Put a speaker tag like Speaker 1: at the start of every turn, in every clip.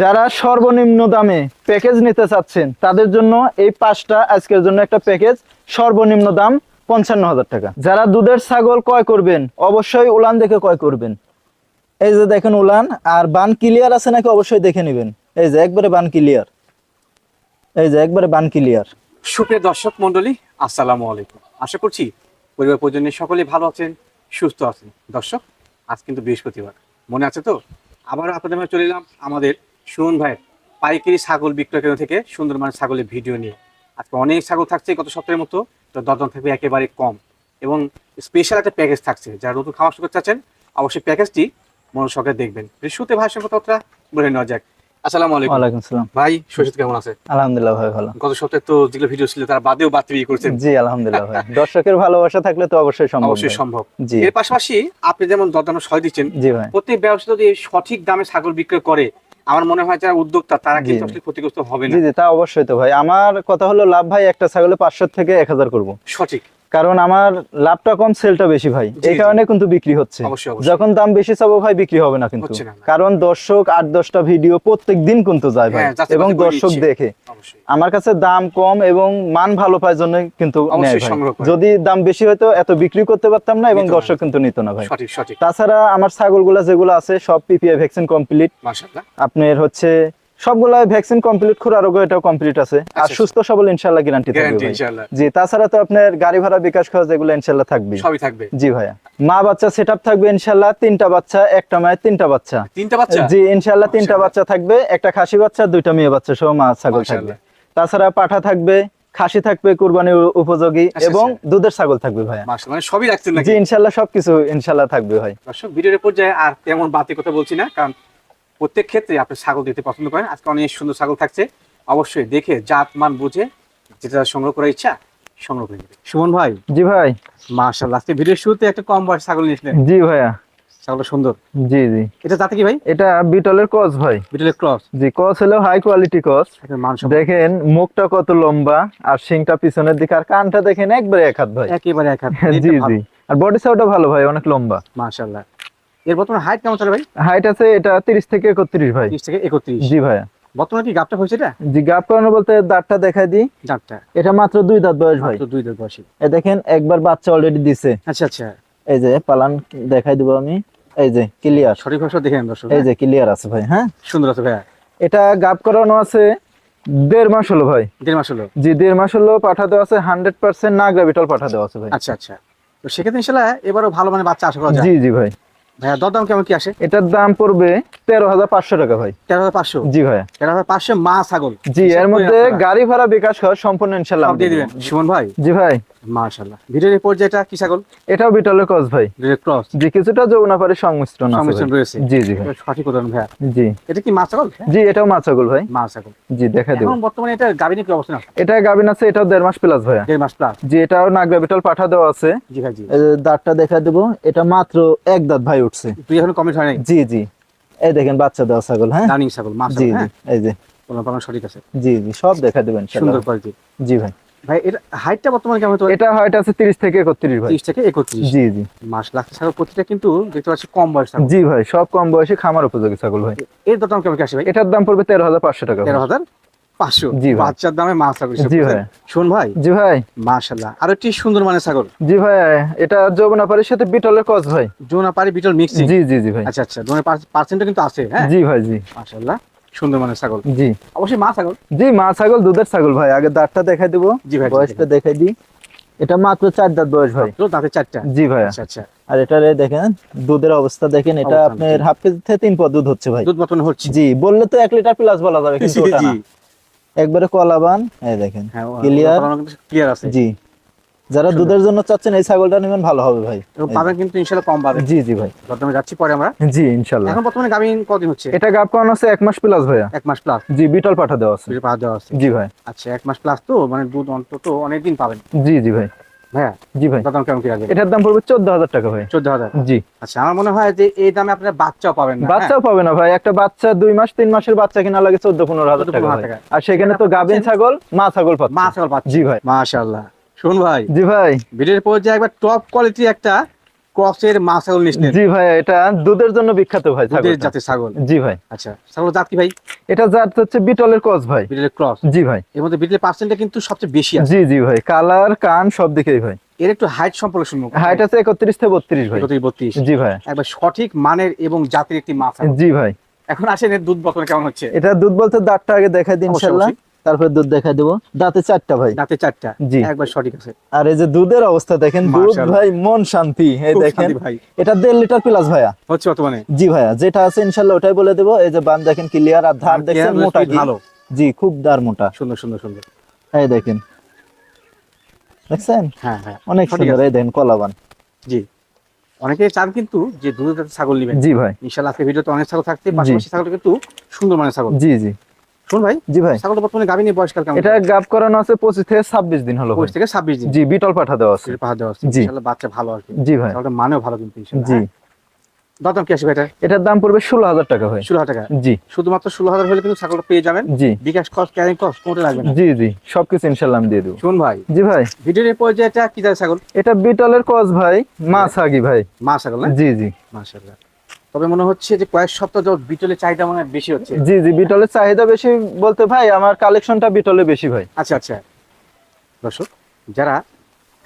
Speaker 1: যারা সর্বনিম্ন দামে প্যাকেজ নিতে চাচ্ছেন, তাদের জন্য এই পাঁচটা আজকের জন্য একটা প্যাকেজ সর্বনিম্ন দাম পঞ্চান্ন হাজার টাকা। যারা দুধের ছাগল ক্রয় করবেন, অবশ্যই উলান দেখে ক্রয় করবেন। এই যে দেখেন উলান, আর বান ক্লিয়ার আছে নাকি অবশ্যই দেখে নেবেন। এই যে একবারে বান ক্লিয়ার এই যে একবারে বান ক্লিয়ার
Speaker 2: সুপ্রিয় দর্শক মন্ডলী আসসালামু আলাইকুম। আশা করছি পরিবার পরিজনের সকলেই ভালো আছেন, সুস্থ আছেন। দর্শক, আজ কিন্তু বৃহস্পতিবার। মনে আছে তো? আবার আপনাদের চলে এলাম আমাদের সুমন ভাই পাইকারি ছাগল বিক্রয় কেন্দ্র থেকে সুন্দর মানের ছাগলের ভিডিও নিয়ে। আজকে অনেক ছাগল থাকছে গত সপ্তাহের মতো তো দরদাম থাকবে একেবারে কম। এবং স্পেশাল একটা প্যাকেজ থাকছে যারা নতুন খাওয়া শুরু করতে চাচ্ছেন অবশ্যই প্যাকেজটি মনোসহকারে দেখবেন। শুরুতে ভাই কথাটা বলে নেওয়া যাক। আসসালামু আলাইকুম।
Speaker 1: ওয়ালাইকুম সালাম
Speaker 2: ভাই শৈশব কেমন আছে?
Speaker 1: আলহামদুলিল্লাহ ভাই ভালো।
Speaker 2: গত সপ্তাহে তো যেগুলো ভিডিও ছিল তারা বাদেও বাদ বিয়ে করছেন।
Speaker 1: জি আলহামদুলিল্লাহ ভাই। দর্শকের ভালোবাসা থাকলে তো অবশ্যই সম্ভব
Speaker 2: অবশ্যই সম্ভব।
Speaker 1: জি।
Speaker 2: এর পাশাপাশি আপনি যেমন দরদামের সহায় দিচ্ছেন
Speaker 1: জি ভাই।
Speaker 2: প্রত্যেক ব্যবসা যদি সঠিক দামে ছাগল বিক্রয় করে আমার মনে হয় যারা উদ্যোক্তা তারা। কিন্তু আসলে ক্ষতিগ্রস্ত হবে না।
Speaker 1: জি জি তা অবশ্যই তো ভাই। আমার কথা হলো লাভ ভাই একটা ছাগলে পাঁচশো থেকে এক হাজার করব।
Speaker 2: সঠিক।
Speaker 1: কারণ আমার লাভটা কম সেলটা বেশি ভাই। এই কারণে কিন্তু বিক্রি হচ্ছে। যখন দাম বেশি চাবো ভাই বিক্রি হবে না কিন্তু। কারণ দর্শক আট দশটা ভিডিও প্রত্যেক দিন কিন্তু যায় ভাই।
Speaker 2: হ্যাঁ,
Speaker 1: এবং দর্শক দেখে। আমার কাছে দাম কম এবং মান ভালো পায় জন্য কিন্তু। যদি দাম বেশি হয়তো এত বিক্রি করতে পারতাম না এবং দর্শক কিন্তু নিত না ভাই। তাছাড়া আমার ছাগলগুলা যেগুলো আছে সব পিপিআই ভ্যাকসিন কমপ্লিট আপনার হচ্ছে সবগুলা ভ্যাকসিন কমপ্লিট খুরারোগ্য এটাও কমপ্লিট আছে। আর
Speaker 2: আচ্ছা।
Speaker 1: সুস্থ সবল গ্যারান্টি থাকবে জি তাছাড়া তো আপনার গাড়ি ভাড়া বিকাশ খরচ এগুলো থাকবে
Speaker 2: সবই থাকবে।
Speaker 1: জি ভাইয়া। মা বাচ্চা থাকবে তিনটা বাচ্চা একটা মায়ের তিনটা বাচ্চা।
Speaker 2: তিনটা বাচ্চা?
Speaker 1: জি তিনটা বাচ্চা থাকবে একটা খাসি বাচ্চা দুইটা মেয়ে বাচ্চা সহ মা ছাগল থাকবে। তাছাড়া পাঠা থাকবে খাসি থাকবে কুরবানি উপযোগী
Speaker 2: আচ্ছা,
Speaker 1: এবং
Speaker 2: আচ্ছা।
Speaker 1: দুধের ছাগল থাকবে ভাইয়া।
Speaker 2: মানে সবই রাখছেন
Speaker 1: জি সবকিছু ইনশাল্লাহ থাকবে ভাই।
Speaker 2: দর্শক ভিডিওর পর্যায়ে আর তেমন বাতি কথা বলছি না কারণ প্রত্যেক ক্ষেত্রে আপনি ছাগল দিতে পছন্দ করেন। আজকে অনেক সুন্দর ছাগল থাকছে। অবশ্যই দেখে জাত মান বুঝে যেটা সংগ্রহ করার ইচ্ছা সংগ্রহ করে নেবে সুমন ভাই
Speaker 1: জি ভাই।
Speaker 2: মাশাআল্লাহ আজকে ভিডিওর শুরুতে একটা কম বয়স ছাগল নিয়েছিলেন।
Speaker 1: জি ভাইয়া।
Speaker 2: ছাগলটা সুন্দর।
Speaker 1: জি জি।
Speaker 2: এটা জাতে কি ভাই?
Speaker 1: এটা বিটলের ভাই।
Speaker 2: বিটলের ক্রস।
Speaker 1: জি হলো হাই কোয়ালিটি দেখেন মুখটা কত লম্বা আর শিংটা পিছনের দিকে আর কানটা দেখেন একবারে এক হাত ভাই।
Speaker 2: একেবারে এক হাত।
Speaker 1: জি জি। আর বডি ভালো ভাই অনেক লম্বা।
Speaker 2: মাশাআল্লাহ। এর বর্তমানে হাইট কেমন চলে ভাই?
Speaker 1: হাইট আছে এটা তিরিশ থেকে একত্রিশ ভাই।
Speaker 2: 30 থেকে 31
Speaker 1: জি
Speaker 2: বর্তমানে কি গাপটা হয়েছে এটা?
Speaker 1: জি গাপ করানো বলতে দাঁতটা দেখাই দিই।
Speaker 2: জাতটা
Speaker 1: এটা মাত্র দুই দাঁত বয়স ভাই।
Speaker 2: মাত্র দুই দাঁত বয়সী।
Speaker 1: এ দেখেন একবার বাচ্চা অলরেডি দিছে।
Speaker 2: আচ্ছা আচ্ছা।
Speaker 1: এই যে পালান দেখাই দিব আমি। এই যে ক্লিয়ার
Speaker 2: সঠিক ভাষা দেখে নেন দর্শক
Speaker 1: এই যে ক্লিয়ার আছে ভাই হ্যাঁ?
Speaker 2: সুন্দর আছে ভাইয়া।
Speaker 1: এটা গাপ করানো আছে দেড় মাস হলো ভাই।
Speaker 2: দেড় মাস হলো?
Speaker 1: জি দেড় মাস হলো পাঠা দেওয়া আছে হান্ড্রেড পার্সেন্ট না গ্রাভিটল পাঠা দেওয়া আছে ভাই।
Speaker 2: আচ্ছা আচ্ছা। তো সেক্ষেত্রে ইনশাল্লাহ এবারও ভালো মানে বাচ্চা আশা করা যায়।
Speaker 1: জি জি ভাই।
Speaker 2: ভাইয়া দরদাম কেমন কি আসে?
Speaker 1: এটার দাম পড়বে তেরো হাজার পাঁচশো টাকা ভাই।
Speaker 2: তেরো হাজার পাঁচশো?
Speaker 1: জি ভাইয়া।
Speaker 2: তেরো হাজার পাঁচশো মা ছাগল।
Speaker 1: জি এর মধ্যে গাড়ি ভাড়া বিকাশ সম্পূর্ণ ইনশাল্লাহ
Speaker 2: দিয়ে
Speaker 1: দিয়ে
Speaker 2: দিবেন। সুমন ভাই?
Speaker 1: জি ভাই।
Speaker 2: মাশাল্লাহ ভিডিওর এই পর্যায়েটা কি ছাগল?
Speaker 1: এটাও বিটলের কস ভাই।
Speaker 2: ক্রস।
Speaker 1: জি কিছুটা যৌনাপারি সংমিশ্রণ আছে
Speaker 2: সংমিশ্রণ রয়েছে।
Speaker 1: জি জি ভাই।
Speaker 2: সঠিক উদাহরণ ভাইয়া।
Speaker 1: জি।
Speaker 2: এটা কি মা ছাগল?
Speaker 1: জি এটাও মাছাগুল ভাই।
Speaker 2: মা ছাগল।
Speaker 1: জি দেখা দেব।
Speaker 2: এখন বর্তমানে এটা গাবিনে কি অবস্থা
Speaker 1: এটা গাবিন আছে এটাও দেড় মাস প্লাস ভাইয়া।
Speaker 2: দেড় মাস প্লাস
Speaker 1: জি এটাও নাগরা বিটল পাঠা দেওয়া আছে।
Speaker 2: জি ভাই জি।
Speaker 1: দাঁতটা দেখা দেবো এটা মাত্র এক দাঁত ভাই উঠছে।
Speaker 2: তুই এখন কমেন্ট হয় নাই?
Speaker 1: জি জি। এই দেখেন বাচ্চা দেওয়া ছাগল হ্যাঁ?
Speaker 2: রানিং ছাগল মা ছাগল
Speaker 1: জি
Speaker 2: হ্যাঁ
Speaker 1: এই যে।
Speaker 2: কোনো সঠিক আছে?
Speaker 1: জি জি সব দেখা দেবেন
Speaker 2: সুন্দর কোয়ালিটি
Speaker 1: জি ভাই।
Speaker 2: ভাই এটা হাইটটা বর্তমানে কেমন
Speaker 1: এটা হাইট আছে তিরিশ থেকে ভাই।
Speaker 2: থেকে একত্রিশ।
Speaker 1: জি জি।
Speaker 2: মাস লাগছে ছাগল প্রতিটা কিন্তু দেখতে পাচ্ছি কম বয়স ছাগল।
Speaker 1: জি ভাই সব কম বয়সে খামার উপযোগী ছাগল ভাই।
Speaker 2: এর দাম কেমন আসে ভাই?
Speaker 1: এটার দাম পড়বে টাকা
Speaker 2: পাঁচশো।
Speaker 1: জি ভাই।
Speaker 2: বাচ্চার দামে মাছ ছাগল
Speaker 1: জি ভাই।
Speaker 2: শোন ভাই।
Speaker 1: জি ভাই।
Speaker 2: মাশাল্লাহ আর একটি সুন্দর মানের ছাগল।
Speaker 1: জি ভাই এটা যৌবনাপাড়ির সাথে বিটলের কস ভাই।
Speaker 2: জোনা পারি বিটল মিক্সিং।
Speaker 1: জি জি জি ভাই।
Speaker 2: আচ্ছা আচ্ছা। জোনের পার্সেন্টটা কিন্তু আছে হ্যাঁ?
Speaker 1: জি ভাই জি।
Speaker 2: মাশাল্লাহ সুন্দর মানের ছাগল।
Speaker 1: জি।
Speaker 2: অবশ্যই মা ছাগল।
Speaker 1: জি মা ছাগল দুধের ছাগল ভাই। আগে দাঁতটা দেখাই দিব।
Speaker 2: জি ভাই,
Speaker 1: বয়সটা দেখাই দিই। এটা মাত্র চার দাঁত বয়স ভাই।
Speaker 2: দাঁতে চারটা।
Speaker 1: জি ভাই।
Speaker 2: আচ্ছা আচ্ছা।
Speaker 1: আর এটারে দেখেন দুধের অবস্থা দেখেন। এটা আপনার হাফ কেজি থেকে তিন পদ দুধ হচ্ছে ভাই।
Speaker 2: দুধ হচ্ছে।
Speaker 1: জি বললে তো এক লিটার প্লাস বলা যাবে কিন্তু ওটা না। একবারে কলাবান। এই দেখেন
Speaker 2: হ্যাঁ ক্লিয়ার আছে।
Speaker 1: জি। যারা দুধের জন্য চাচ্ছেন এই ছাগলটা নেবেন ভালো হবে ভাই।
Speaker 2: পাবেন কিন্তু ইনশাল্লাহ কম পাবেন
Speaker 1: জি জি ভাই।
Speaker 2: দরদামে যাচ্ছি পরে আমরা।
Speaker 1: জি ইনশাল্লাহ।
Speaker 2: এখন বর্তমানে গাভিন কদিন হচ্ছে?
Speaker 1: এটা গাপ করানো আছে এক মাস প্লাস ভাইয়া।
Speaker 2: এক মাস প্লাস
Speaker 1: জি বিটল পাঠা দেওয়া আছে।
Speaker 2: পা দেওয়া আছে।
Speaker 1: জি ভাই।
Speaker 2: আচ্ছা এক মাস প্লাস তো মানে দুধ অন্তত অনেকদিন পাবেন।
Speaker 1: জি জি ভাই।
Speaker 2: ভাইয়া
Speaker 1: জি ভাই।
Speaker 2: দরদাম কেমন কি আসবে
Speaker 1: এটার দাম পড়বে চোদ্দ হাজার টাকা ভাই।
Speaker 2: চোদ্দ হাজার।
Speaker 1: জি।
Speaker 2: আচ্ছা আমার মনে হয় যে এই দামে আপনারা বাচ্চাও পাবেন না হ্যাঁ?
Speaker 1: বাচ্চাও পাবে না ভাই। একটা বাচ্চা দুই মাস তিন মাসের বাচ্চা কিনা লাগে চোদ্দ পনেরো হাজার
Speaker 2: 14
Speaker 1: টাকা
Speaker 2: হাজার
Speaker 1: ভাই।
Speaker 2: টাকা।
Speaker 1: আর সেখানে তো গাভিন ছাগল মা ছাগল
Speaker 2: হ্যাঁ? মা ছাগল পাচ্ছে
Speaker 1: জি ভাই।
Speaker 2: মাশাআল্লাহ। শুন ভাই
Speaker 1: জি ভাই।
Speaker 2: ভিডিওর একবার টপ কোয়ালিটি একটা ক্রসের মা ছাগল নিয়েছিলেন
Speaker 1: জি ভাই এটা দুধের জন্য বিখ্যাত ভাই
Speaker 2: দুধের ছাগল।
Speaker 1: জি ভাই।
Speaker 2: আচ্ছা ছাগল জাত ভাই?
Speaker 1: এটা জাত হচ্ছে বিটলের ক্রস ভাই।
Speaker 2: বিটলের ক্রস
Speaker 1: জি ভাই।
Speaker 2: এর মধ্যে বিটলের পার্সেন্টটা কিন্তু সবচেয়ে বেশি আছে।
Speaker 1: জি জি ভাই। কালার কান সব দিকেই ভাই।
Speaker 2: এর একটু হাইট সম্পর্কে শুনব।
Speaker 1: হাইট আছে একত্রিশ থেকে বত্রিশ ভাই।
Speaker 2: একত্রিশ বত্রিশ।
Speaker 1: জি ভাই।
Speaker 2: একবার সঠিক মানের এবং জাতের একটি মাছ
Speaker 1: জি ভাই।
Speaker 2: এখন আসেন এর দুধ বর্তমানে কেমন হচ্ছে?
Speaker 1: এটা দুধ বলতে দাঁতটা আগে দেখাই দিন ইনশাল্লাহ তারপর দুধ দেবো। দাঁতে চারটা ভাই।
Speaker 2: দাঁতে চারটা।
Speaker 1: জি।
Speaker 2: একবার সঠিক আছে।
Speaker 1: আর এই যে দুধের অবস্থা দেখেন দুধ ভাই মন শান্তি। এই দেখেন এটা দেড় লিটার প্লাস ভাইয়া।
Speaker 2: হচ্ছে বর্তমানে।
Speaker 1: জি ভাইয়া যেটা আছে ইনশাল্লাহ ওটাই বলে দেবো। এই যে বান দেখেন ক্লিয়ার আর ধার দেখেন মোটা
Speaker 2: ভালো।
Speaker 1: জি খুব দার মোটা।
Speaker 2: সুন্দর সুন্দর সুন্দর।
Speaker 1: এই দেখেন। দেখছেন?
Speaker 2: হ্যাঁ হ্যাঁ।
Speaker 1: অনেক সুন্দর। এই দেখেন কলাবান।
Speaker 2: জি। অনেকে চান কিন্তু যে দুধের ছাগল নেবেন।
Speaker 1: জি ভাই।
Speaker 2: ইনশাল্লাহ আজকে ভিডিওতে অনেক ছাগল থাকতে পাশাপাশি ছাগলটা কিন্তু সুন্দর মানের ছাগল।
Speaker 1: জি জি।
Speaker 2: ভাই?
Speaker 1: জি ভাই।
Speaker 2: ছাগলটা বর্তমানে গাভিনী বয়সকাল কেমন?
Speaker 1: এটা গাব করানো আছে পঁচিশ থেকে ছাব্বিশ দিন হলো ভাই।
Speaker 2: পঁচিশ থেকে ছাব্বিশ দিন।
Speaker 1: জি বিটল পাঠা দেওয়া আছে।
Speaker 2: পাহাড় দেওয়া আছে।
Speaker 1: জি।
Speaker 2: বাচ্চা ভালো আসবে
Speaker 1: জি ভাই।
Speaker 2: ছাগলটা মানেও ভালো কিন্তু ইনশাল্লাহ
Speaker 1: জি।
Speaker 2: হ্যাঁ? দাম কি আসবে এটা
Speaker 1: এটার দাম পড়বে ষোলো হাজার টাকা ভাই।
Speaker 2: ষোলো হাজার টাকা।
Speaker 1: জি।
Speaker 2: শুধুমাত্র ষোলো হাজার হলে কিন্তু ছাগলটা পেয়ে যাবেন।
Speaker 1: জি।
Speaker 2: বিকাশ কস্ট ক্যারিং কস্ট কোনটা লাগবে না।
Speaker 1: জি জি। সবকিছু ইনশাল্লাহ আমি দিয়ে দেবো।
Speaker 2: শুন ভাই।
Speaker 1: জি ভাই।
Speaker 2: ভিডিওর এই পর্যায়ে এটা কি ছাগল?
Speaker 1: এটা বিটলের কস ভাই মাছ আগি ভাই।
Speaker 2: মা ছাগল না?
Speaker 1: জি জি।
Speaker 2: মাশাআল্লাহ তবে মনে হচ্ছে যে কয়েক সপ্তাহ যাবত বিটলের চাহিদা মনে বেশি হচ্ছে।
Speaker 1: জি জি বিটলের চাহিদা বেশি বলতে ভাই আমার কালেকশনটা বিটলে বেশি ভাই।
Speaker 2: আচ্ছা আচ্ছা। দর্শক যারা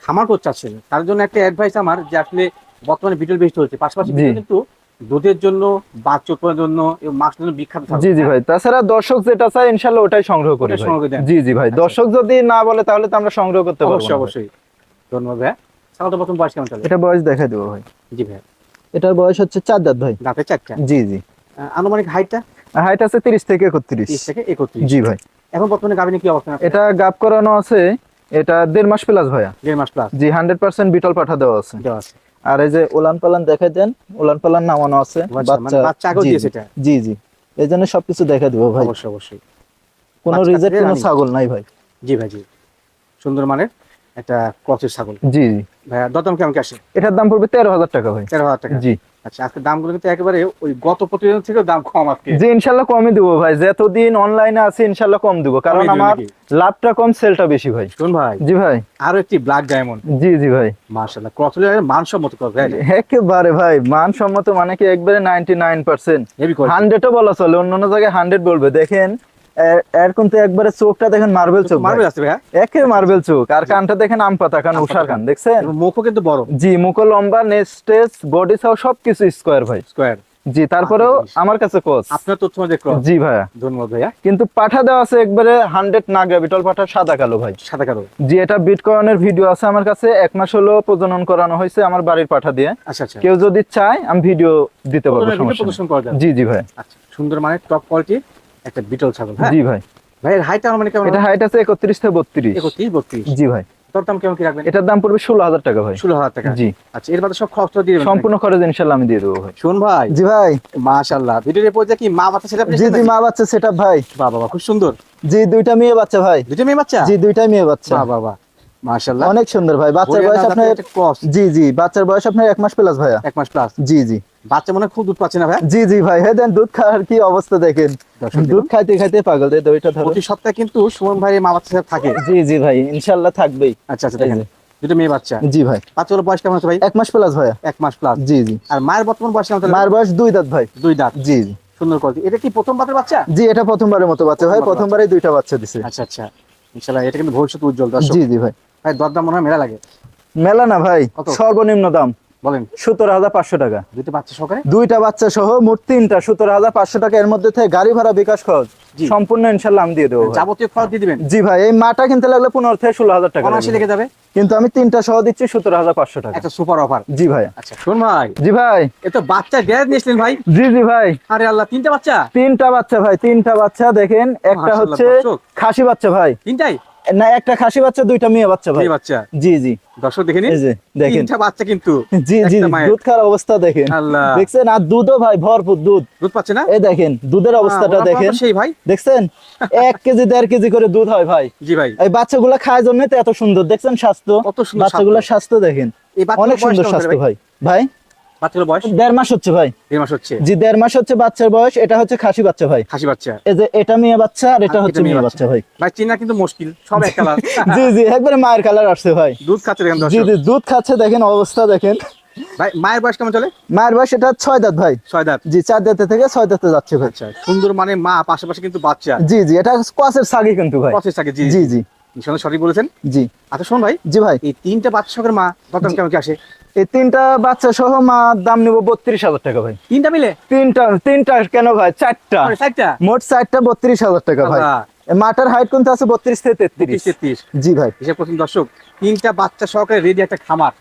Speaker 2: খামার করতে চাচ্ছেন তার জন্য একটা অ্যাডভাইস আমার যে আসলে বর্তমানে বিটল বেশি হচ্ছে পাশাপাশি কিন্তু দুধের জন্য বাচ্চা উৎপাদনের জন্য এবং মাংসের জন্য বিখ্যাত
Speaker 1: জি জি ভাই। তাছাড়া দর্শক যেটা চায় ইনশাল্লাহ ওটাই সংগ্রহ করি ভাই। জি জি ভাই
Speaker 2: আচ্ছা।
Speaker 1: দর্শক যদি না বলে তাহলে তো আমরা সংগ্রহ করতে পারব
Speaker 2: অবশ্যই অবশ্যই। ধন্যবাদ ভাইয়া ছাগলটা প্রথম বয়স কেমন চলে?
Speaker 1: এটা বয়স দেখাই দেবো ভাই।
Speaker 2: জি ভাইয়া
Speaker 1: এটার বয়স হচ্ছে চার দাঁত ভাই।
Speaker 2: দাঁতে চারটা?
Speaker 1: জি জি।
Speaker 2: আনুমানিক হাইটটা?
Speaker 1: হাইট আছে তিরিশ থেকে একত্রিশ।
Speaker 2: তিরিশ থেকে একত্রিশ।
Speaker 1: জি ভাই।
Speaker 2: এখন বর্তমানে গাভিনী কি অবস্থা
Speaker 1: এটা গাপ করানো আছে এটা দেড় মাস প্লাস ভাইয়া।
Speaker 2: দেড় মাস প্লাস
Speaker 1: জি হান্ড্রেড পার্সেন্ট বিটল পাঠা দেওয়া আছে।
Speaker 2: দেওয়া আছে।
Speaker 1: আর এই যে উলান পালান দেখাই দেন উলান পালান নামানো আছে
Speaker 2: আচ্ছা, মানে বাচ্চা
Speaker 1: জি,
Speaker 2: দিয়েছে
Speaker 1: জি,
Speaker 2: এটা?
Speaker 1: জি জি। এই জন্য সবকিছু দেখা দিব ভাই।
Speaker 2: অবশ্যই অবশ্যই।
Speaker 1: কোনো রিজেক্ট কোনো ছাগল নাই ভাই।
Speaker 2: জি ভাই জি। সুন্দর মানের একটা ক্রসের ছাগল।
Speaker 1: জি জি।
Speaker 2: ভাইয়া দরদাম কেমন কি আসে?
Speaker 1: এটার দাম পড়বে তেরো হাজার টাকা ভাই।
Speaker 2: তেরো হাজার টাকা।
Speaker 1: জি।
Speaker 2: আচ্ছা আজকে দামগুলো কিন্তু একেবারে ওই গত প্রতিদিন থেকে দাম কম আজকে।
Speaker 1: জি ইনশাল্লাহ কমই দিব ভাই। যতদিন অনলাইনে আছে ইনশাল্লাহ কম দিব। কারণ আমার লাভটা কম সেলটা বেশি ভাই।
Speaker 2: শুন ভাই
Speaker 1: জি ভাই।
Speaker 2: আরও একটি ব্ল্যাক ডায়মন্ড
Speaker 1: জি জি ভাই।
Speaker 2: মানসম্মত ক্রস ভাই?
Speaker 1: একেবারে ভাই মানসম্মত মানে কি একবারে ninety nine percent
Speaker 2: heavy cross
Speaker 1: হান্ড্রেডও বলা চলে অন্য অন্য জায়গায় হান্ড্রেড বলবে। দেখেন এর- কিন্তু একবারে চোখটা দেখেন মার্বেল চোখ
Speaker 2: মারবে
Speaker 1: ভাই।
Speaker 2: আছে ভাইয়া
Speaker 1: একে মার্বেল চোখ আর কানটা দেখেন আম পাতা কান কান। দেখছেন?
Speaker 2: মুখও কিন্তু বড়।
Speaker 1: জি মুখ লম্বা নেস্টেস বডি সহ সবকিছু স্কোয়ার ভাই।
Speaker 2: স্কোয়ার
Speaker 1: জি তারপরেও
Speaker 2: আচ্ছা,
Speaker 1: আমার কাছে কোচ
Speaker 2: আপনার তথ্য মধ্যে ক্রস
Speaker 1: জি ভাইয়া।
Speaker 2: ধন্যবাদ ভাইয়া।
Speaker 1: কিন্তু পাঠা দেওয়া আছে একবারে হান্ড্রেড নাগা বিটল পাঠা সাদা কালো ভাই।
Speaker 2: সাদা কালো।
Speaker 1: জি এটা বিটকয়েনের ভিডিও আছে আমার কাছে এক মাস হলো প্রজনন করানো হয়েছে আমার বাড়ির পাঠা দিয়ে।
Speaker 2: আচ্ছা আচ্ছা।
Speaker 1: কেউ যদি চায় আমি ভিডিও দিতে পারব সমস্যা জি জি ভাই।
Speaker 2: আচ্ছা সুন্দর মানে টপ কোয়ালিটির একটা বিটল ছাগল হ্যাঁ?
Speaker 1: জি ভাই।
Speaker 2: ভাইয়ের হাইট মানে কেমন?
Speaker 1: এটা হাইট আছে একত্রিশ থেকে বত্রিশ।
Speaker 2: একত্রিশ বত্রিশ?
Speaker 1: জি ভাই।
Speaker 2: তোর দাম কেমন কি রাখবেন?
Speaker 1: এটার দাম পড়বে ষোলো হাজার টাকা ভাই।
Speaker 2: ষোলো হাজার টাকা?
Speaker 1: জি।
Speaker 2: আচ্ছা এর মধ্যে সব খরচ দিয়ে দেবেন
Speaker 1: সম্পূর্ণ খরচ ইনশাল্লাহ আমি দিয়ে দেবো ভাই।
Speaker 2: শুন ভাই।
Speaker 1: জি ভাই।
Speaker 2: মাশাআল্লাহ। ভিডিওর কি মা বাচ্চা সেটা
Speaker 1: জি জি মা বাচ্চা সেটা ভাই।
Speaker 2: বাহ বাবা খুব সুন্দর।
Speaker 1: জি দুইটা মেয়ে বাচ্চা ভাই।
Speaker 2: দুটো মেয়ে বাচ্চা?
Speaker 1: জি দুইটাই মেয়ে বাচ্চা।
Speaker 2: বাহ বাহ বাহ। মাশাআল্লাহ।
Speaker 1: অনেক সুন্দর ভাই। বাচ্চার বয়স আপনার জি জি বাচ্চার বয়স আপনার এক মাস প্লাস ভাইয়া।
Speaker 2: এক মাস প্লাস
Speaker 1: জি জি।
Speaker 2: বাচ্চা মনে খুব দুধ পাচ্ছে না ভাই?
Speaker 1: জি জি ভাই হ্যাঁ দেন দুধ খাওয়ার কি অবস্থা দেখেন। দুধ খাইতে খাইতে পাগল দেয় ওইটা ধরো।
Speaker 2: প্রতি সপ্তাহে কিন্তু সুমন ভাই মা বাচ্চা থাকে।
Speaker 1: জি জি ভাই থাকবেই।
Speaker 2: আচ্ছা আচ্ছা দেখেন দুটো মেয়ে বাচ্চা।
Speaker 1: জি ভাই।
Speaker 2: বাচ্চাগুলো বয়স কেমন আছে ভাই?
Speaker 1: এক মাস প্লাস ভাইয়া।
Speaker 2: এক মাস প্লাস
Speaker 1: জি জি।
Speaker 2: আর মায়ের বর্তমান বয়স কেমন
Speaker 1: মায়ের বয়স দুই দাঁত ভাই।
Speaker 2: দুই দাঁত।
Speaker 1: জি জি।
Speaker 2: সুন্দর এটা কি প্রথম বাতের বাচ্চা?
Speaker 1: জি এটা প্রথমবারের মতো বাচ্চা ভাই
Speaker 2: প্রথমবার
Speaker 1: দুইটা বাচ্চা দিছে।
Speaker 2: আচ্ছা আচ্ছা। ইনশাআল্লাহ এটা কিন্তু ভবিষ্যৎ উজ্জ্বল দর্শক।
Speaker 1: জি জি ভাই।
Speaker 2: ভাই দরদাম মনে হয় মেলা লাগে।
Speaker 1: মেলা না ভাই সর্বনিম্ন দাম।
Speaker 2: বলেন।
Speaker 1: সতেরো হাজার পাঁচশো টাকা।
Speaker 2: দুটো বাচ্চা সহকারে?
Speaker 1: দুইটা বাচ্চা সহ মোট তিনটা। সতেরো হাজার পাঁচশো টাকা এর মধ্যে থেকে গাড়ি ভাড়া বিকাশ খরচ। সম্পূর্ণ ইনশাল্লাহ আমি দিয়ে দেবো
Speaker 2: যাবতীয় খরচ দিয়ে দিবেন?
Speaker 1: জি ভাই এই মাটা কিনতে লাগলে পনেরো থেকে ষোলো হাজার টাকা
Speaker 2: যাবে?
Speaker 1: কিন্তু আমি তিনটা সহ দিচ্ছি সতেরো হাজার পাঁচশো টাকা।
Speaker 2: একটা সুপার অফার।
Speaker 1: জি ভাই।
Speaker 2: আচ্ছা শোন ভাই।
Speaker 1: জি ভাই।
Speaker 2: এ তো বাচ্চা গ্যাস নিয়েছিলেন ভাই।
Speaker 1: জি জি ভাই।
Speaker 2: আরে আল্লাহ তিনটা বাচ্চা?
Speaker 1: তিনটা বাচ্চা ভাই তিনটা বাচ্চা দেখেন। একটা হচ্ছে খাসি বাচ্চা ভাই।
Speaker 2: তিনটাই?
Speaker 1: না একটা খাসি বাচ্চা দুইটা মেয়ে বাচ্চা ভাই।
Speaker 2: বাচ্চা?
Speaker 1: জি জি।
Speaker 2: দর্শক দেখে নিন
Speaker 1: এই যে দেখেন।
Speaker 2: তিনটা বাচ্চা কিন্তু
Speaker 1: জি জি দুধ খাওয়ার অবস্থা দেখেন।
Speaker 2: আল্লাহ।
Speaker 1: দেখছেন? আর দুধও ভাই ভরপুর দুধ।
Speaker 2: দুধ পাচ্ছে না?
Speaker 1: এই দেখেন দুধের অবস্থাটা দেখেন।
Speaker 2: সেই ভাই।
Speaker 1: দেখছেন? এক কেজি দেড় কেজি করে দুধ হয় ভাই।
Speaker 2: জি ভাই।
Speaker 1: এই বাচ্চাগুলা খায় জন্য তো এত সুন্দর। দেখছেন স্বাস্থ্য?
Speaker 2: কত সুন্দর
Speaker 1: বাচ্চাগুলোর স্বাস্থ্য দেখেন। অনেক সুন্দর স্বাস্থ্য
Speaker 2: ভাই?
Speaker 1: ভাই? ভাই
Speaker 2: বয়স?
Speaker 1: দেড় মাস হচ্ছে ভাই।
Speaker 2: দেড় মাস হচ্ছে?
Speaker 1: জি দেড় মাস হচ্ছে বাচ্চার বয়স এটা হচ্ছে খাসি বাচ্চা ভাই।
Speaker 2: খাসি বাচ্চা।
Speaker 1: এই যে এটা মেয়ে বাচ্চা আর এটা হচ্ছে
Speaker 2: মেয়ে
Speaker 1: মেয়ে
Speaker 2: বাচ্চা।
Speaker 1: বাচ্চা ভাই।
Speaker 2: ভাই চিনা কিন্তু মুশকিল সব এক কালার
Speaker 1: জি জি একবারে মায়ের কালার আসছে ভাই।
Speaker 2: দুধ খাচ্ছে দেখেন
Speaker 1: জি জি দুধ খাচ্ছে দেখেন অবস্থা দেখেন।
Speaker 2: ভাই মায়ের বয়স কেমন চলে?
Speaker 1: মায়ের বয়স এটা ছয় দাঁত ভাই।
Speaker 2: ছয় দাঁত।
Speaker 1: জি চার দাঁতে থেকে ছয় দাঁতে যাচ্ছে ভাই।
Speaker 2: আচ্ছা সুন্দর মানে মা পাশাপাশি কিন্তু বাচ্চা।
Speaker 1: জি জি এটা কসের সাগি কিন্তু ভাই।
Speaker 2: থাকে জি।
Speaker 1: জি জি।
Speaker 2: ইনশাল্লাহ সঠিক বলেছেন।
Speaker 1: জি।
Speaker 2: আচ্ছা শোন ভাই
Speaker 1: জি ভাই।
Speaker 2: এই তিনটা বাচ্চা সকের মা দরদাম কেমন কি আসে?
Speaker 1: এই তিনটা বাচ্চা সহ মা দাম নিব বত্রিশ হাজার টাকা ভাই।
Speaker 2: তিনটা মিলে?
Speaker 1: তিনটা তিনটা কেন ভাই? চারটা।
Speaker 2: চারটা?
Speaker 1: মোট চারটা বত্রিশ হাজার টাকা ভাই। মাটার হাইট কিন্তু আছে? বত্রিশ থেকে তেত্রিশ।
Speaker 2: তেত্রিশ।
Speaker 1: জি ভাই।
Speaker 2: হিসেব করছেন দর্শক তিনটা বাচ্চা সহকারে রেডি একটা খামার।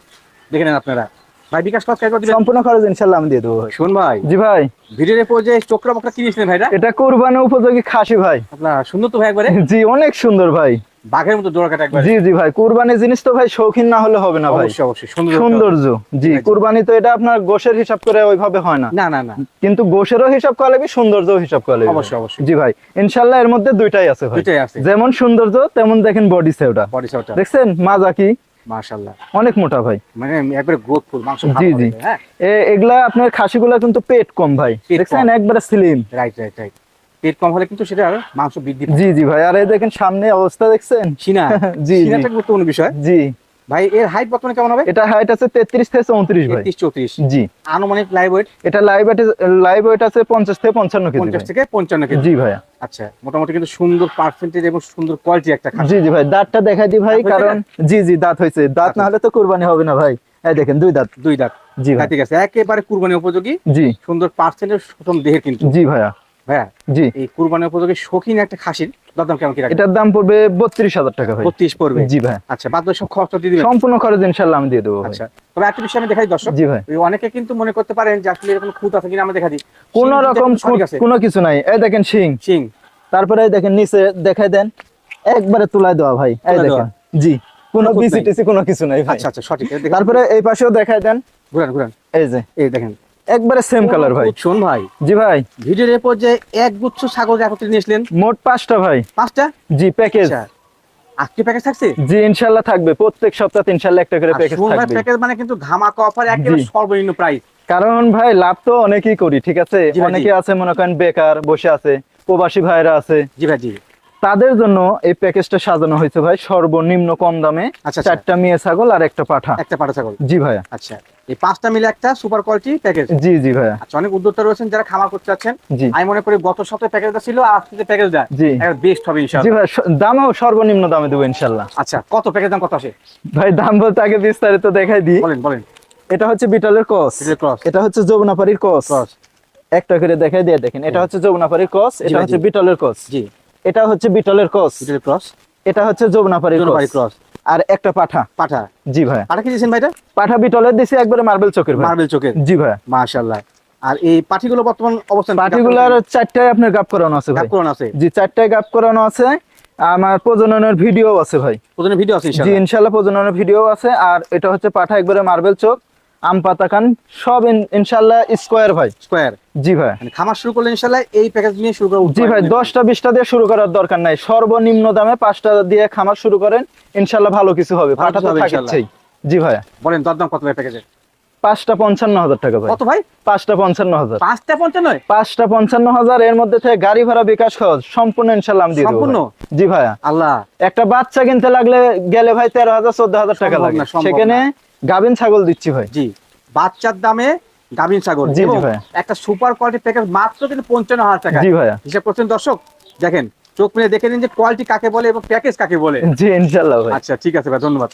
Speaker 2: দেখে নেন আপনারা। ভাই বিকাশ করে দিবেন?
Speaker 1: সম্পূর্ণ খরচ ইনশাল্লাহ আমি দিয়ে দেবো ভাই।
Speaker 2: ভাই।
Speaker 1: জি ভাই।
Speaker 2: ভিডিওর এরপর যে চোখরা বকরা কিনেছিলেন ভাইরা
Speaker 1: এটা কোরবানি উপযোগী খাসি ভাই।
Speaker 2: আপনার সুন্দর তো ভাই একবারে?
Speaker 1: জি অনেক সুন্দর ভাই।
Speaker 2: বাঘের মতো জোড়া কাটা একবারে।
Speaker 1: জি জি ভাই কুরবানি জিনিস তো ভাই শৌখিন না হলে হবে না ভাই।
Speaker 2: অবশ্যই অবশ্যই
Speaker 1: সৌন্দর্য জি কুরবানি তো এটা আপনার গোশের হিসাব করে ওইভাবে হয় না।
Speaker 2: না না না।
Speaker 1: কিন্তু গোশেরও হিসাব করা লাগবে সৌন্দর্য হিসাব করা লাগবে
Speaker 2: অবশ্যই, অবশ্যই।
Speaker 1: জি ভাই ইনশাল্লাহ এর মধ্যে দুইটাই আছে ভাই।
Speaker 2: দুইটাই আছে।
Speaker 1: যেমন সৌন্দর্য তেমন দেখেন বডি সেওটা
Speaker 2: বডি শটটা
Speaker 1: দেখছেন মাজা কি?
Speaker 2: মাশাআল্লাহ।
Speaker 1: অনেক মোটা ভাই।
Speaker 2: মানে একবারে গ্রোথফুল মাংস
Speaker 1: জি, জি।
Speaker 2: হ্যাঁ।
Speaker 1: এগুলা আপনার খাসিগুলা কিন্তু পেট কম ভাই। দেখছেন একবারে স্লিম
Speaker 2: রাইট রাইট রাইট পেট কম হলে কিন্তু সেটা আর মাংস বৃদ্ধি
Speaker 1: জি জি ভাই আর এই দেখেন সামনে অবস্থা দেখছেন?
Speaker 2: সিনা
Speaker 1: জি।
Speaker 2: সিনাটা গুরুত্বপূর্ণ বিষয়।
Speaker 1: জি।
Speaker 2: ভাই এর হাইট বর্তমানে কেমন হবে?
Speaker 1: এটা হাইট আছে তেত্রিশ থেকে চৌত্রিশ ভাই।
Speaker 2: তেত্রিশ চৌত্রিশ।
Speaker 1: জি।
Speaker 2: আনুমানিক লাইভ ওয়েট
Speaker 1: এটা লাইভ ওয়েট লাইভ ওয়েট আছে পঞ্চাশ থেকে পঞ্চান্ন কেজি
Speaker 2: পঞ্চাশ
Speaker 1: ভাই।
Speaker 2: থেকে পঞ্চান্ন কেজি।
Speaker 1: জি ভাইয়া।
Speaker 2: আচ্ছা মোটামুটি কিন্তু সুন্দর পার্সেন্টেজ এবং সুন্দর কোয়ালিটি একটা খাসি।
Speaker 1: জি জি ভাই দাঁতটা দেখাই দি ভাই কারণ জি জি দাঁত হয়েছে। দাঁত না হলে তো কোরবানি হবে না ভাই। এই দেখেন দুই দাঁত।
Speaker 2: দুই দাঁত।
Speaker 1: জি ভাই।
Speaker 2: হ্যাঁ, ঠিক আছে। একেবারে কুরবানি উপযোগী।
Speaker 1: জি।
Speaker 2: সুন্দর পার্সেন্টেজ সুষম দেহের কিন্তু।
Speaker 1: জি ভাইয়া।
Speaker 2: ভাইয়া
Speaker 1: জি।
Speaker 2: এই উপযোগী শৌখিন একটা খাসির। কেমন কি
Speaker 1: এটার দাম পড়বে বত্রিশ হাজার টাকা
Speaker 2: বত্রিশ পড়বে?
Speaker 1: জি ভাই।
Speaker 2: আচ্ছা বাদ সব খরচ দিয়ে
Speaker 1: সম্পূর্ণ খরচ ইনশাল্লাহ আমি দিয়ে দেবো
Speaker 2: আচ্ছা তবে একটা বিষয় আমি দেখাই দর্শক।
Speaker 1: জি ভাই।
Speaker 2: অনেকে কিন্তু মনে করতে পারেন যে আসলে এরকম খুঁত আছে কিনা আমরা দেখা দিই।
Speaker 1: কোন রকম
Speaker 2: কিন্তু সঠিক আছে।
Speaker 1: কোনো কিছু নাই। এই দেখেন শিং।
Speaker 2: শিং।
Speaker 1: তারপরে দেখেন নিচে দেখাই দেন। একবারে তুলায় দেওয়া ভাই। এই দেখেন। জি। কোনো
Speaker 2: কোনো
Speaker 1: কিছু নাই ভাই।
Speaker 2: আচ্ছা আচ্ছা সঠিক।
Speaker 1: তারপরে এই পাশেও দেখাই দেন।
Speaker 2: ঘুরান ঘুরান।
Speaker 1: এই যে।
Speaker 2: এই দেখেন।
Speaker 1: একবারে সেম কালার ভাই।
Speaker 2: শোন ভাই।
Speaker 1: জি ভাই।
Speaker 2: ভিডিওর এরপর যে এক গুচ্ছ ছাগল একত্রে নিয়ে আসলেন।
Speaker 1: মোট পাঁচটা ভাই।
Speaker 2: পাঁচটা?
Speaker 1: জি প্যাকেজ
Speaker 2: আজকে প্যাকেজ থাকছে?
Speaker 1: জি ইনশাল্লাহ থাকবে। প্রত্যেক সপ্তাহে ইনশাল্লাহ একটা করে প্যাকেজ থাকবে
Speaker 2: প্যাকেজ মানে কিন্তু ধামাকা অফার একেবারে। সর্বনিম্ন প্রাইস
Speaker 1: কারণ ভাই লাভ তো অনেকেই করি ঠিক আছে? অনেকে আছে মনে করেন বেকার বসে আছে। প্রবাসী ভাইরা আছে।
Speaker 2: জি ভাই জি।
Speaker 1: তাদের জন্য এই প্যাকেজটা সাজানো হয়েছে ভাই সর্বনিম্ন কম দামে।
Speaker 2: আচ্ছা, আচ্ছা।
Speaker 1: চারটা মেয়ে ছাগল আর একটা পাঠা।
Speaker 2: একটা পাটা ছাগল।
Speaker 1: জি ভাইয়া।
Speaker 2: আচ্ছা এই পাঁচটা মিলে একটা সুপার কোয়ালিটি প্যাকেজ
Speaker 1: জি জি ভাইয়া।
Speaker 2: আচ্ছা অনেক উদ্যোক্তা রয়েছেন যারা খামার করতে চাচ্ছেন
Speaker 1: জি।
Speaker 2: আমি মনে করি গত সপ্তাহে প্যাকেজটা ছিল আর আজকে যে প্যাকেজটা
Speaker 1: জি।
Speaker 2: বেস্ট হবে
Speaker 1: জি ভাই দামও সর্বনিম্ন দামে দেবো ইনশাল্লাহ
Speaker 2: আচ্ছা কত প্যাকেজ দাম কত আসে?
Speaker 1: ভাই দাম বলতে আগে বিস্তারিত দেখাই দিই।
Speaker 2: বলেন বলেন।
Speaker 1: এটা হচ্ছে বিটলের কস এটা হচ্ছে যমুনাপাড়ির কস একটা করে দেখাই দিয়ে দেখেন এটা হচ্ছে যমুনাপাড়ির কস এটা হচ্ছে। বিটলের কস
Speaker 2: জি।
Speaker 1: এটা হচ্ছে বিটলের কস
Speaker 2: বিটলের ক্রস।
Speaker 1: এটা হচ্ছে কস
Speaker 2: ক্রস।
Speaker 1: আর একটা পাঠা।
Speaker 2: পাঠা।
Speaker 1: জি ভাই।
Speaker 2: পাঠা কি দিয়েছেন ভাইটা?
Speaker 1: পাঠা বিটলের দিছি একবারে মার্বেল চোখের
Speaker 2: মার্বেল চোখের।
Speaker 1: জি ভাই।
Speaker 2: মাশাআল্লাহ। আর এই পাঠিগুলো বর্তমান অবস্থান
Speaker 1: পাটিগুলার চারটায় আপনার গাপ করানো আছে ভাই।
Speaker 2: করানো আছে?
Speaker 1: জি চারটায় গাপ করানো আছে। আমার প্রজননের ভিডিও আছে ভাই।
Speaker 2: প্রজননের ভিডিও আছে ইনশাআল্লাহ।
Speaker 1: জি
Speaker 2: ইনশাআল্লাহ
Speaker 1: প্রজননের ভিডিও আছে। আর এটা হচ্ছে পাঠা একবারে মার্বেল চোখ। আম পাতা খান সব ইনশাল্লাহ স্কোয়ার ভাই।
Speaker 2: স্কোয়ার।
Speaker 1: জি ভাই।
Speaker 2: মানে খামার শুরু করলে ইনশাল্লাহ এই প্যাকেজ নিয়ে শুরু করা
Speaker 1: জি ভাই দশটা বিশটা দিয়ে শুরু করার দরকার নাই। সর্বনিম্ন দামে পাঁচটা দিয়ে খামার শুরু করেন ইনশাল্লাহ ভালো কিছু হবে। তো থাকছেই জি ভাই।
Speaker 2: বলেন দরদাম কত ভাই প্যাকেজে
Speaker 1: পাঁচটা পঞ্চান্ন হাজার টাকা ভাই।
Speaker 2: কত ভাই?
Speaker 1: পাঁচটা পঞ্চান্ন হাজার।
Speaker 2: পাঁচটা পঞ্চান্ন?
Speaker 1: পাঁচটা পঞ্চান্ন হাজার এর মধ্যে থেকে গাড়ি ভাড়া বিকাশ খরচ সম্পূর্ণ ইনশাল্লাহ আমি দিয়ে
Speaker 2: সম্পূর্ণ?
Speaker 1: জি ভাইয়া।
Speaker 2: আল্লাহ।
Speaker 1: একটা বাচ্চা কিনতে লাগলে গেলে ভাই তেরো হাজার চোদ্দ হাজার টাকা লাগে। সেখানে গাভিন ছাগল দিচ্ছি ভাই।
Speaker 2: জি। বাচ্চার দামে গাভীন ছাগল।
Speaker 1: জি, জি ভাইয়া।
Speaker 2: একটা সুপার কোয়ালিটি প্যাকেজ মাত্র কিন্তু পঞ্চান্ন হাজার টাকা
Speaker 1: জি ভাইয়া।
Speaker 2: হিসাব করছেন দর্শক দেখেন চোখ মিলে দেখে নিন যে কোয়ালিটি কাকে বলে এবং প্যাকেজ কাকে বলে।
Speaker 1: জি ইনশাল্লাহ
Speaker 2: আচ্ছা ঠিক আছে ভাই ধন্যবাদ।